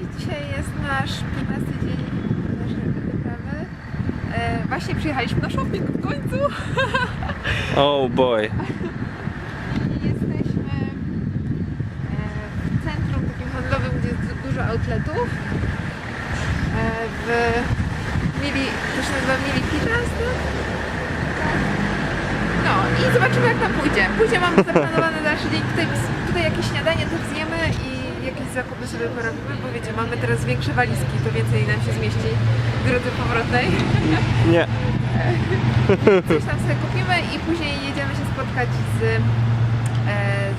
Cześć, dzisiaj jest nasz 15 dzień naszej wyprawy. E, właśnie przyjechaliśmy na shopping w końcu. Oh boy. I Jesteśmy e, w centrum takim handlowym, gdzie jest du- dużo outletów. E, w Mili, to się nazywa Mili Pitas, tak? No i zobaczymy jak nam pójdzie. Pójdzie mamy zaplanowany dalszy dzień. Tutaj, tutaj jakieś śniadanie też zjemy i zakupy sobie porobimy, bo wiecie, mamy teraz większe walizki, to więcej nam się zmieści w drodze powrotnej. Nie. Coś tam sobie kupimy i później jedziemy się spotkać z, e,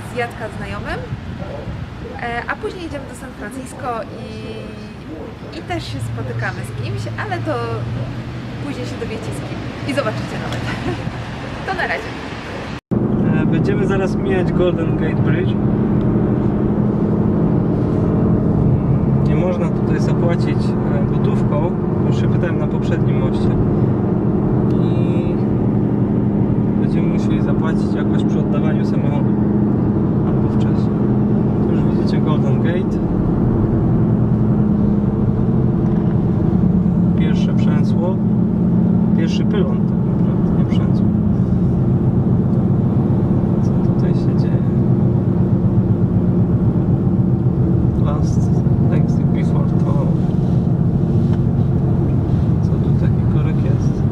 z Jadka znajomym. E, a później jedziemy do San Francisco i, i też się spotykamy z kimś, ale to później się dowiecie z kim i zobaczycie nawet. To na razie. E, Będziemy zaraz mijać Golden Gate Bridge. Nie można tutaj zapłacić e, gotówką. Już się pytałem na poprzednim moście. I będziemy musieli zapłacić jakoś przy oddawaniu samochodu. Albo wcześniej. Tu już widzicie Golden Gate. Pierwsze przęsło. Pierwszy pylon tak naprawdę, nie przęsło. Co tutaj się dzieje? Last exit before toll. Co tu taki korek jest?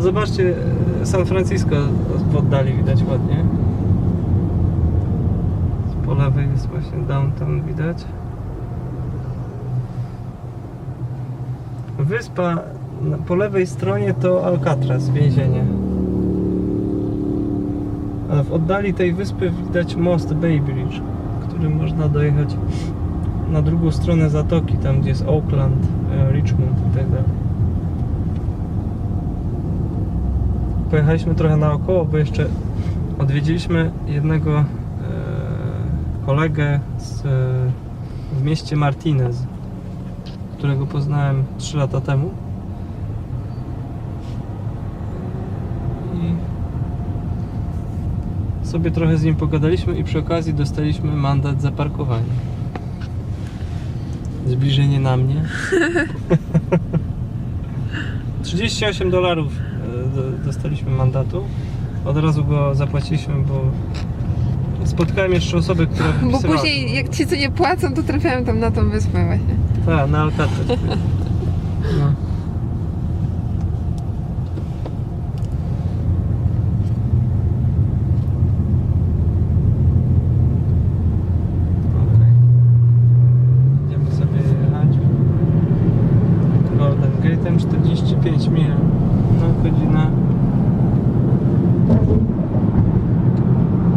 Zobaczcie, San Francisco w oddali widać ładnie. Po lewej jest właśnie downtown widać. Wyspa po lewej stronie to Alcatraz, więzienie. A w oddali tej wyspy widać most Bay Bridge, którym można dojechać na drugą stronę zatoki, tam gdzie jest Oakland, e, Richmond i tak dalej. Pojechaliśmy trochę naokoło, bo jeszcze odwiedziliśmy jednego e, kolegę z, e, w mieście Martinez, którego poznałem 3 lata temu. I sobie trochę z nim pogadaliśmy i przy okazji dostaliśmy mandat za parkowanie. Zbliżenie na mnie. 38 dolarów do- dostaliśmy mandatu. Od razu go zapłaciliśmy, bo spotkałem jeszcze osobę, która Bo wypisywała- później jak ci co nie płacą, to trafiają tam na tą wyspę właśnie. Tak, na Alcatraz. No. Okej. Będziemy sobie jechać. Golden Gate'em 45 mil na godzinę.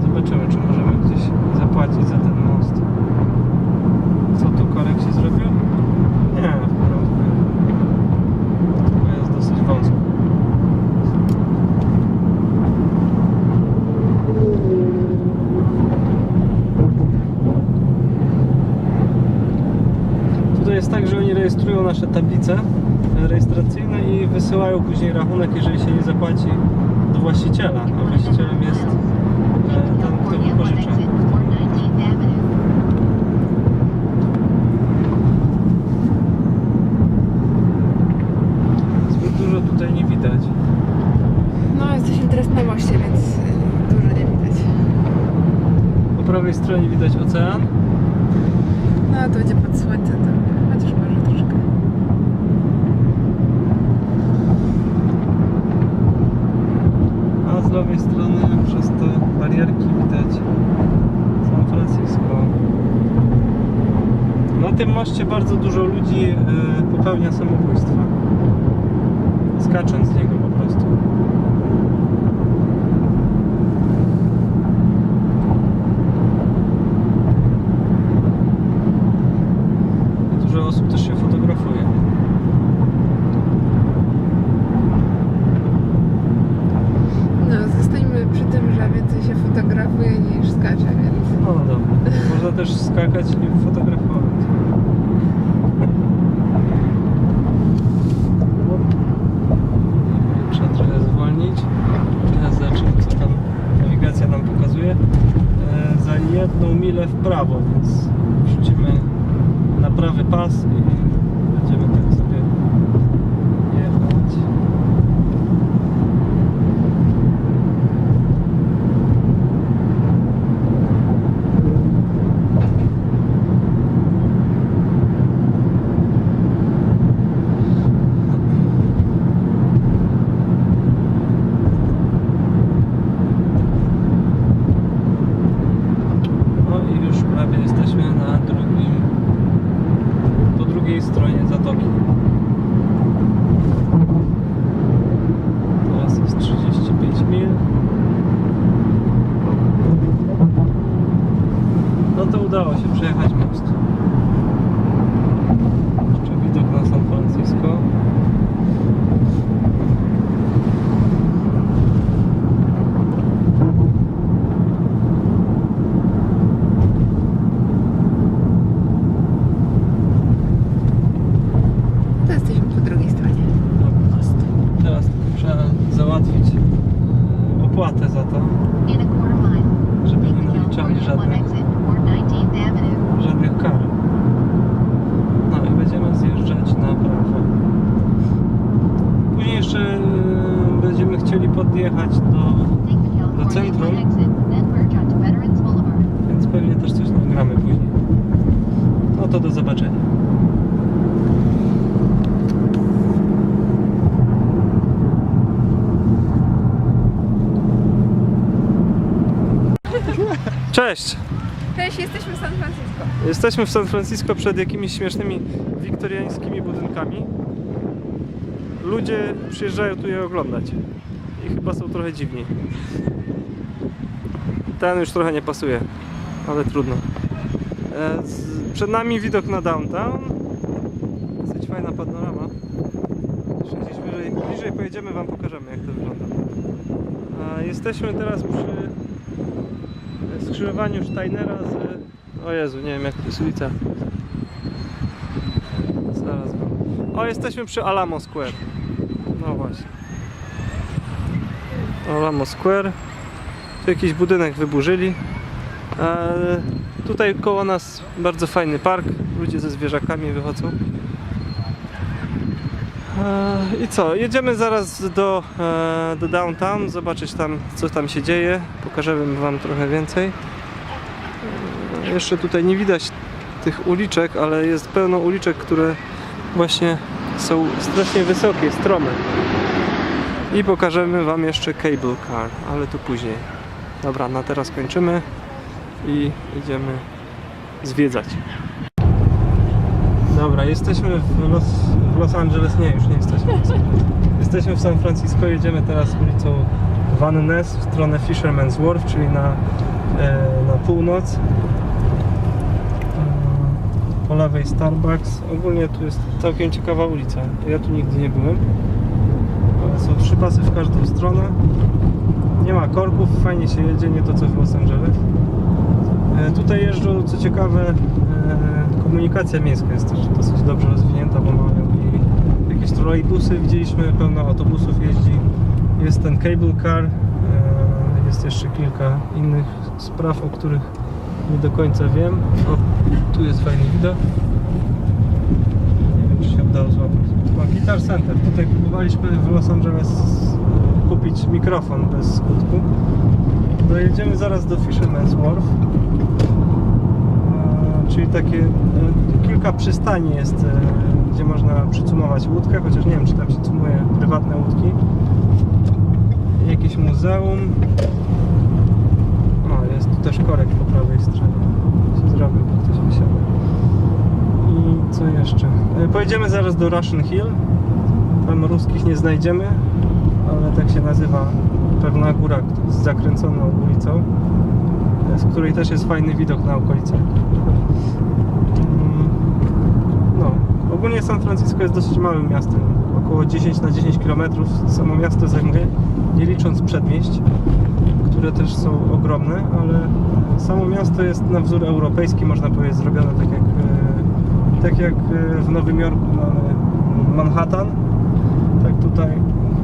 Zobaczymy, czy możemy gdzieś zapłacić za ten most. Co tu korek się zrobił? Nie, w porządku. Bo jest dosyć wąsko. Tutaj jest tak, że oni rejestrują nasze tablice rejestracyjne i wysyłają później rachunek, jeżeli się nie zapłaci do właściciela, a właścicielem jest e, ten, kto wypożycza. Zbyt dużo tutaj nie widać. No, jesteśmy teraz na moście, więc y, dużo nie widać. Po prawej stronie widać ocean. No, to będzie pod słońce, to chociaż może troszkę. A z lewej strony przez te barierki widać San Francisco. Na tym moście bardzo dużo ludzi e, popełnia samobójstwa. Skacząc z niego zobaczenia. Cześć! Cześć, jesteśmy w San Francisco. Jesteśmy w San Francisco przed jakimiś śmiesznymi wiktoriańskimi budynkami. Ludzie przyjeżdżają tu je oglądać i chyba są trochę dziwni. Ten już trochę nie pasuje, ale trudno. E, z- Przed nami widok na downtown. Dosyć fajna panorama. Jeszcze gdzieś bliżej, bliżej pojedziemy, Wam pokażemy jak to wygląda. A Jesteśmy teraz przy skrzyżowaniu Steinera z... O Jezu, nie wiem jak to jest ulica. Zaraz wam. O, jesteśmy przy Alamo Square. No właśnie. Alamo Square. Tu jakiś budynek wyburzyli. E, tutaj koło nas bardzo fajny park. Ludzie ze zwierzakami wychodzą. E, I co? Jedziemy zaraz do, e, do downtown, zobaczyć tam co tam się dzieje. Pokażemy wam trochę więcej. E, Jeszcze tutaj nie widać tych uliczek, ale jest pełno uliczek, które właśnie są strasznie wysokie, strome. I pokażemy wam jeszcze cable car, ale to później. Dobra, na teraz kończymy i idziemy zwiedzać. Dobra, jesteśmy w Los, w Los Angeles. Nie, już nie jesteśmy. Jesteśmy w San Francisco. Jedziemy teraz ulicą Van Ness w stronę Fisherman's Wharf, czyli na, e, na północ. E, Po lewej Starbucks. Ogólnie tu jest całkiem ciekawa ulica. Ja tu nigdy nie byłem. Są trzy pasy w każdą stronę. Nie ma korków, fajnie się jedzie, nie to co w Los Angeles. E, Tutaj jeżdżą, co ciekawe, e, komunikacja miejska jest też dosyć dobrze rozwinięta, bo i jakieś trolejbusy, widzieliśmy, pełno autobusów jeździ. Jest ten cable car, e, jest jeszcze kilka innych spraw, o których nie do końca wiem. O, tu jest fajny widok. Nie wiem, czy się udało złapać. O, Guitar Center. Tutaj próbowaliśmy w Los Angeles kupić mikrofon bez skutku. Dojedziemy zaraz do Fisherman's Wharf. E, Czyli takie e, kilka przystani jest, e, gdzie można przycumować łódkę, chociaż nie wiem, czy tam się cumuje prywatne łódki. Jakieś muzeum. O, jest tu też korek po prawej stronie. Się zrobił, bo ktoś wysiadł. I co jeszcze? Pojedziemy zaraz do Russian Hill. Tam ruskich nie znajdziemy, ale tak się nazywa pewna góra z zakręconą ulicą, z której też jest fajny widok na okolice. Mm, No, ogólnie San Francisco jest dosyć małym miastem, około 10 na 10 km samo miasto zajmuje, nie licząc przedmieść, które też są ogromne, ale samo miasto jest na wzór europejski, można powiedzieć, zrobione tak jak, e, tak jak e, w Nowym Jorku mamy Manhattan, tak tutaj.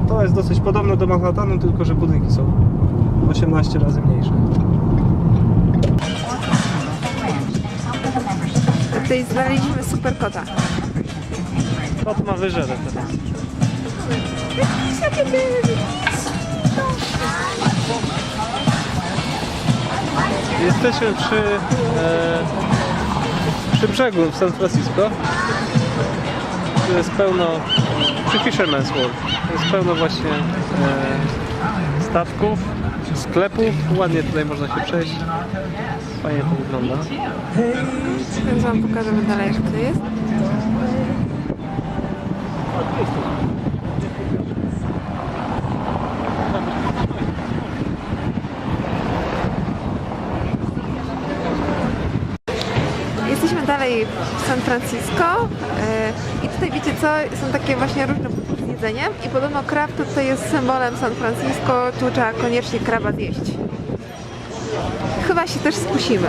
To jest dosyć podobne do Manhattanu, tylko że budynki są 18 razy mniejsze. Tutaj znaleźliśmy super kota. Kot ma wyżerę teraz. Jesteśmy przy, e, przy brzegu w San Francisco. Tu jest pełno, przy Fisherman's Wharf. Pełno właśnie e, statków, sklepów. Ładnie tutaj można się przejść. Fajnie to wygląda. Więc wam pokażemy dalej jak to jest. Jesteśmy dalej w San Francisco e, i tutaj wiecie co, są takie właśnie różne jedzeniem i podobno krab to tutaj jest symbolem San Francisco, tu trzeba koniecznie kraba zjeść. Chyba się też skusimy.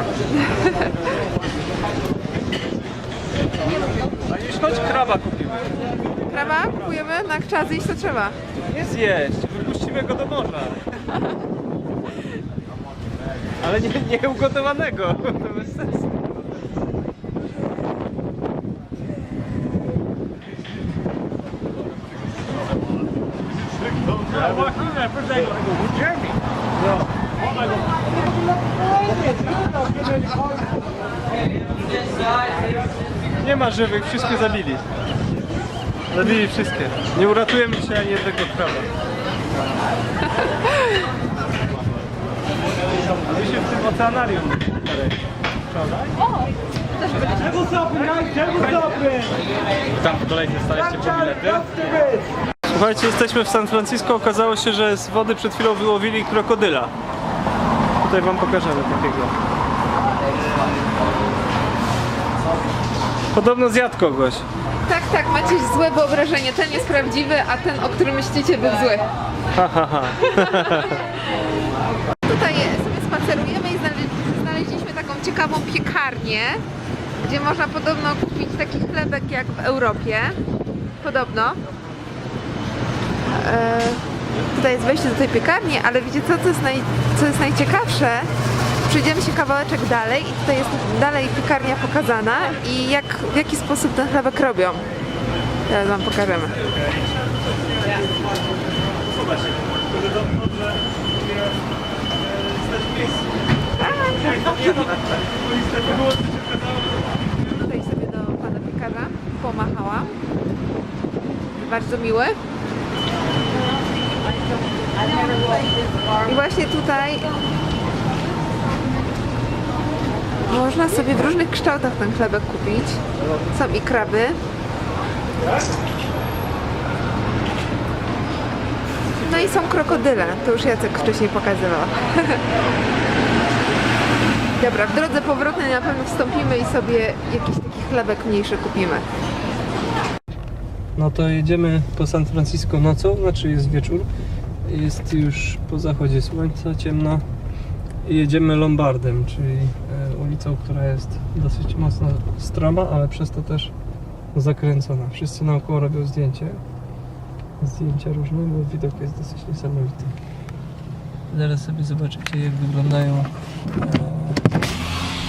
A już choć kraba kupimy. Kraba kupujemy, na jak trzeba zjeść to trzeba. Nie zjeść, wypuścimy go do morza. Ale nie, nie ugotowanego, to bez sensu. Nie ma żywych, wszystkie zabili. Zabili wszystkie. Nie uratujemy dzisiaj ani jednego kraba. My się w tym oceanarium wczoraj. Tam w kolejce staliście po bilety. Słuchajcie, jesteśmy w San Francisco. Okazało się, że z wody przed chwilą wyłowili krokodyla. Tutaj wam pokażemy takiego. Podobno zjadł kogoś. Tak, tak, macie złe wyobrażenie. Ten jest prawdziwy, a ten, o którym myślicie, był zły. Ha, ha, ha. Tutaj sobie spacerujemy i znaleźli- znaleźliśmy taką ciekawą piekarnię, gdzie można podobno kupić taki chlebek jak w Europie. Podobno. E, tutaj jest wejście do tej piekarni, ale wiecie co, co jest, naj, co jest najciekawsze? Przejdziemy się kawałeczek dalej i tutaj jest dalej piekarnia pokazana i jak, w jaki sposób ten chlebek robią. Teraz wam pokażemy. Tutaj sobie do pana piekarza pomachałam. Bardzo miły. I właśnie tutaj można sobie w różnych kształtach ten chlebek kupić. Są i kraby. No i są krokodyle. To już Jacek wcześniej pokazywał. Dobra, w drodze powrotnej na pewno wstąpimy i sobie jakiś taki chlebek mniejszy kupimy. No to jedziemy po San Francisco nocą, znaczy jest wieczór. Jest już po zachodzie słońca, ciemno. Jedziemy Lombardem, czyli e, ulicą, która jest dosyć mocno stroma, ale przez to też zakręcona. Wszyscy naokoło robią zdjęcie. Zdjęcia różne, bo widok jest dosyć niesamowity. Zaraz sobie zobaczycie jak wyglądają e,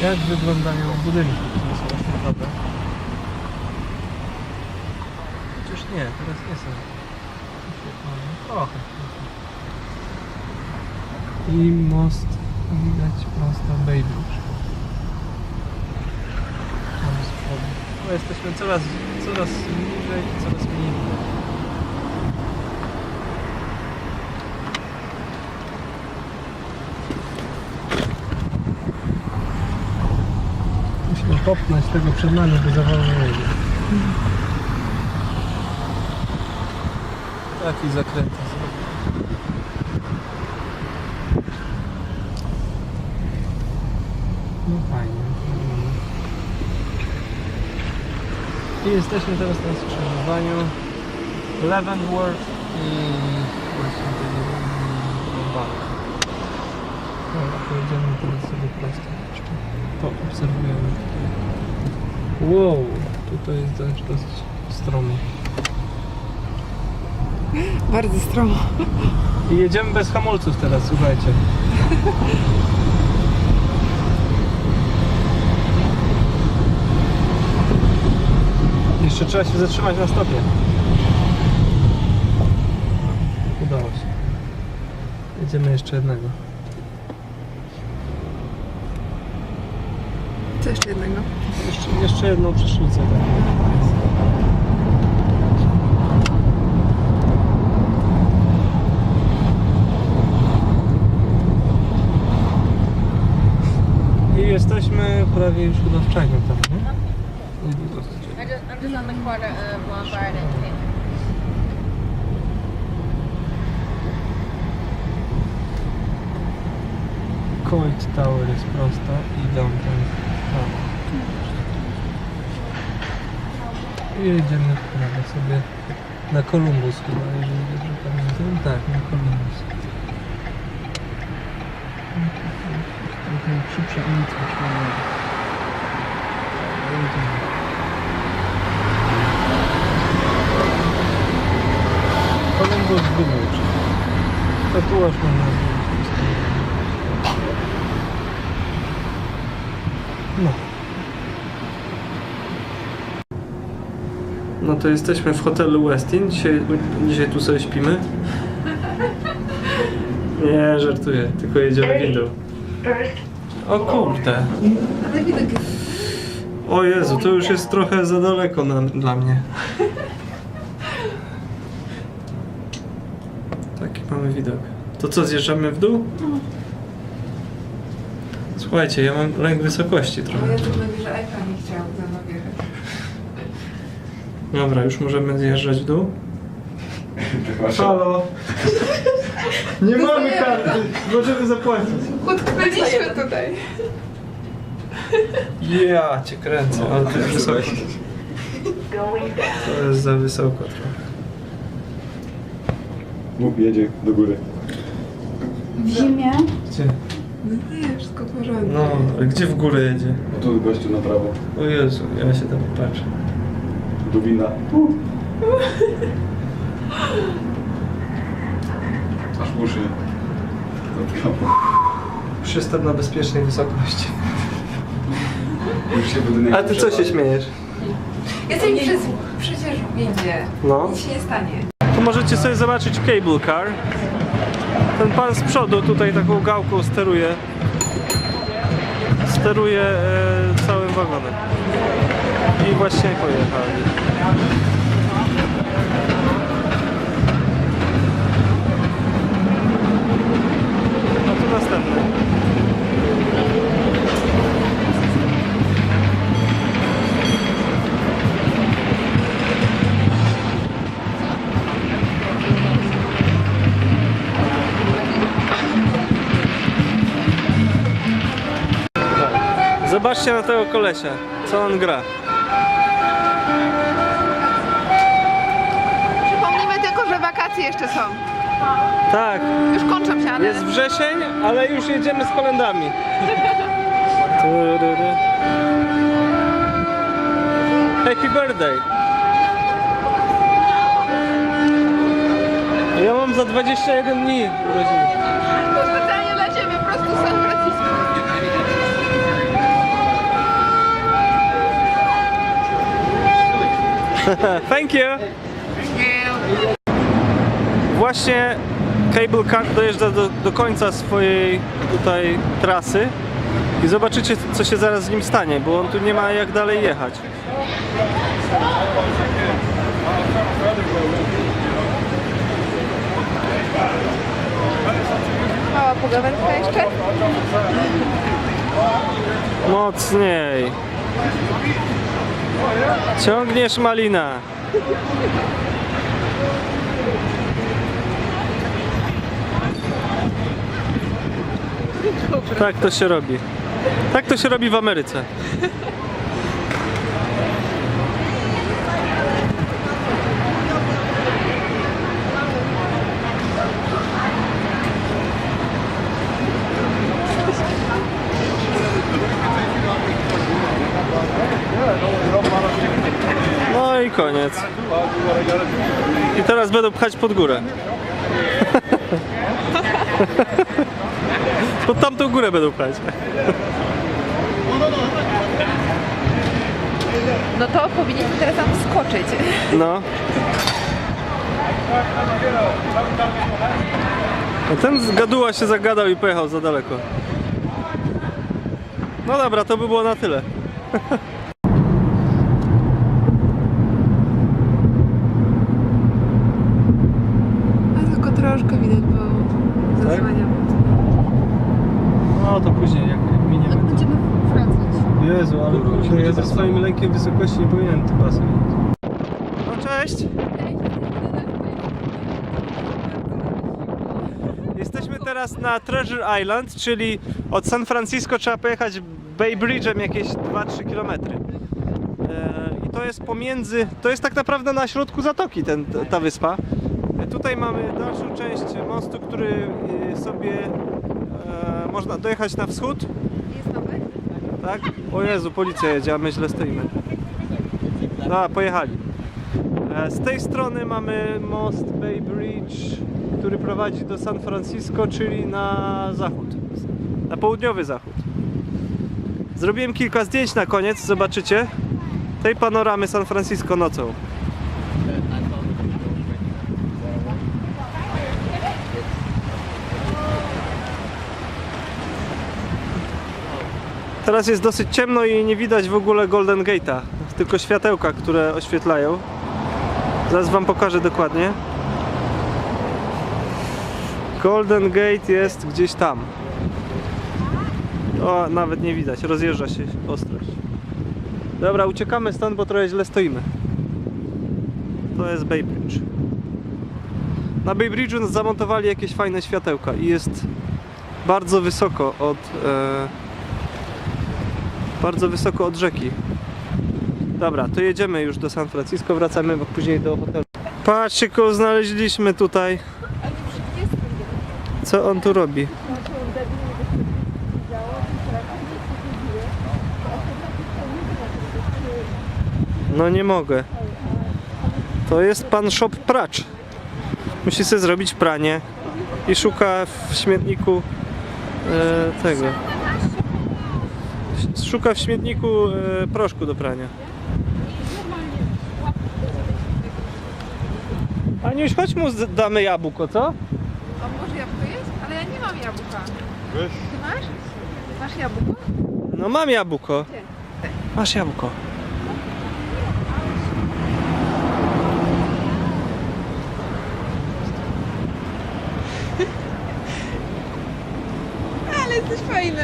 jak wyglądają budynki, które są oświetlone. Chociaż nie, teraz nie są. Trochę. I most, widać most na Bay Bridge. Tam z przodu. No, jesteśmy coraz, coraz bliżej, coraz mniej widać. Musimy popchnąć tego przed nami, bo za wolno jedzie. Taki zakręt. No fajnie. I jesteśmy teraz na skrzyżowaniu Leavenworth i właśnie banku. Dobra, pojedziemy teraz sobie prosto. Jeszcze Poobserwujemy tutaj. Wow, tutaj jest też dosyć stromo. Bardzo stromo. I jedziemy bez hamulców teraz, słuchajcie. Jeszcze trzeba się zatrzymać na stopie. Udało się. Jedziemy jeszcze jednego. Co jeszcze jednego? Jeszcze, jeszcze jedną przeszlicę. Tak. I jesteśmy prawie już chyba w Czajniu tam, nie? I just, I'm just on the corner of Lombard and Taylor. Coit Tower jest prosto i Downtown Tower. I jedziemy w prawo sobie na Columbus chyba, jeżeli dobrze pamiętam. Tak, na Columbus. Trochę szybsza ulica szkoła. Columbus Village. Tatuaż można zrobić. No. No to jesteśmy w hotelu Westin. Dzisiaj, dzisiaj tu sobie śpimy. Nie, żartuję, tylko jedziemy windą. O kurde. Ale widok jest... O Jezu, to już jest trochę za daleko na, dla mnie. Taki mamy widok. To co, zjeżdżamy w dół? Słuchajcie, ja mam lęk wysokości trochę. ja tu mówię, że iPhone nie za mną wjechać. Dobra, już możemy zjeżdżać w dół. Halo! Nie mamy karty! Możemy zapłacić. Utknęliśmy tutaj. Ja cię kręcę, ale to jest wysoko. To jest za wysoko trochę. Mów jedzie do góry. W zimie Gdzie? No nie, wszystko w porządku. No, ale gdzie w górę jedzie? O tu gościu na prawo. O Jezu, ja się tam patrzę. Do wina. Aż uszy. Zatkało. Przystaw na bezpiecznej wysokości. Już się budynek A ty co się śmiejesz? Jesteś przez, przecież w windzie. No. Nic się nie stanie. Tu możecie sobie zobaczyć cable car. Ten pan z przodu tutaj taką gałką steruje. Steruje e, całym wagonem. I właśnie pojechali. A tu następny. Zobaczcie na tego kolesia, co on gra. Przypomnijmy tylko, że wakacje jeszcze są. Tak, Już kończą się, ale... jest wrzesień, ale już jedziemy z kolendami. Tududu. Happy birthday! Ja mam za 21 dni urodziny. To specjalnie dla Ciebie, prosto z San Francisco. Thank you! Właśnie Cable Car dojeżdża do, do końca swojej tutaj trasy i zobaczycie co się zaraz z nim stanie, bo on tu nie ma jak dalej jechać. Mała pogawędka jeszcze? Mocniej. Ciągniesz malina. Tak to się robi. Tak to się robi w Ameryce. No i koniec. I teraz będą pchać pod górę. Pod tamtą górę będą pchać. no to powinniśmy teraz tam wskoczyć. No. No ten z gaduła się zagadał i pojechał za daleko. No dobra, to by było na tyle. A tylko troszkę widać, bo zasłaniam. No to później jak miniemy to... Będziemy wracać. Jezu, ale kurczę, ja ze swoim lękiem wysokości nie powinienem tu pasem. No cześć! Jesteśmy teraz na Treasure Island, czyli od San Francisco trzeba pojechać Bay Bridge'em jakieś 2-3 km. I to jest pomiędzy, to jest tak naprawdę na środku zatoki ten, ta wyspa. E, Tutaj mamy dalszą część mostu, który e, sobie e, można dojechać na wschód. Jest nowy? Tak? O Jezu, policja jedzie, a my źle stoimy. A, pojechali. E, Z tej strony mamy most Bay Bridge, który prowadzi do San Francisco, czyli na zachód. Na południowy zachód. Zrobiłem kilka zdjęć na koniec, zobaczycie. Tej panoramy San Francisco nocą. Teraz jest dosyć ciemno i nie widać w ogóle Golden Gate'a, tylko światełka, które oświetlają. Zaraz wam pokażę dokładnie. Golden Gate jest gdzieś tam. O, nawet nie widać, rozjeżdża się ostrość. Dobra, uciekamy stąd, bo trochę źle stoimy. To jest Bay Bridge. Na Bay Bridge'u zamontowali jakieś fajne światełka i jest bardzo wysoko od... E, bardzo wysoko od rzeki. Dobra, to jedziemy już do San Francisco, wracamy później do hotelu. Patrzcie, kogo znaleźliśmy tutaj. Co on tu robi? No nie mogę. To jest pan Shop Pracz. Musi sobie zrobić pranie i szuka w śmietniku e, tego. Szuka w śmietniku e, proszku do prania. Aniuś, chodź mu damy jabłko, co? A może jabłko jest? Ale ja nie mam jabłka. Ty masz? Masz jabłko? No mam jabłko. Masz jabłko. Ale jesteś fajny.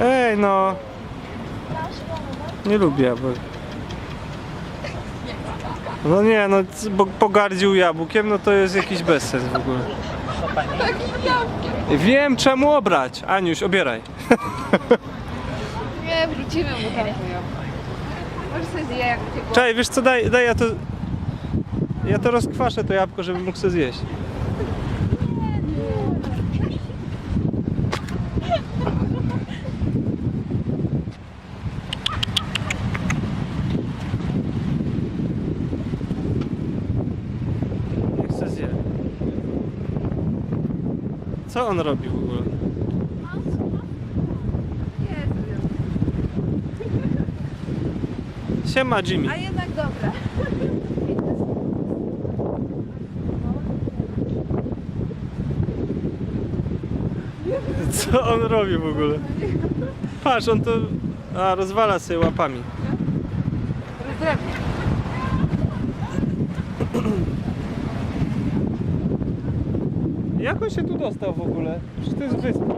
Ej, no. Nie lubię jabłek. No nie, no bo pogardził jabłkiem, no to jest jakiś bezsens w ogóle. Wiem czemu obrać. Aniuś, obieraj. Nie, wrócimy mu tam. Może sobie zje jak ciepło. Czekaj, wiesz co, daj, daj ja to... Ja to rozkwaszę to jabłko, żeby mógł sobie zjeść. Co on robi w ogóle? Siema Jimmy. A jednak dobra. Co on robi w ogóle? Patrz, on to... A, rozwala sobie łapami. Rozdrabnie. Jak on się tu dostał w ogóle? Przecież to jest wyspa.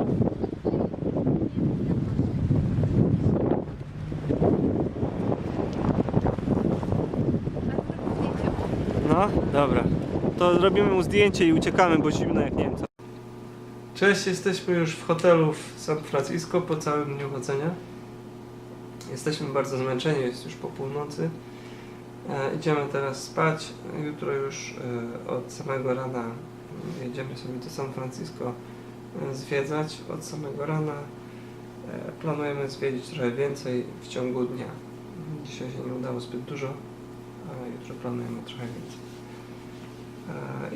No, dobra. To zrobimy mu zdjęcie i uciekamy, bo zimno jak Niemca. Cześć, jesteśmy już w hotelu w San Francisco po całym dniu chodzenia. Jesteśmy bardzo zmęczeni, jest już po północy. E, idziemy teraz spać. Jutro już e, od samego rana jedziemy sobie do San Francisco e, zwiedzać. Od samego rana e, planujemy zwiedzić trochę więcej w ciągu dnia. Dzisiaj się nie udało zbyt dużo, ale jutro planujemy trochę więcej.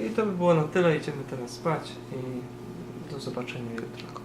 E, I to by było na tyle. Idziemy teraz spać i do zobaczenia jutro.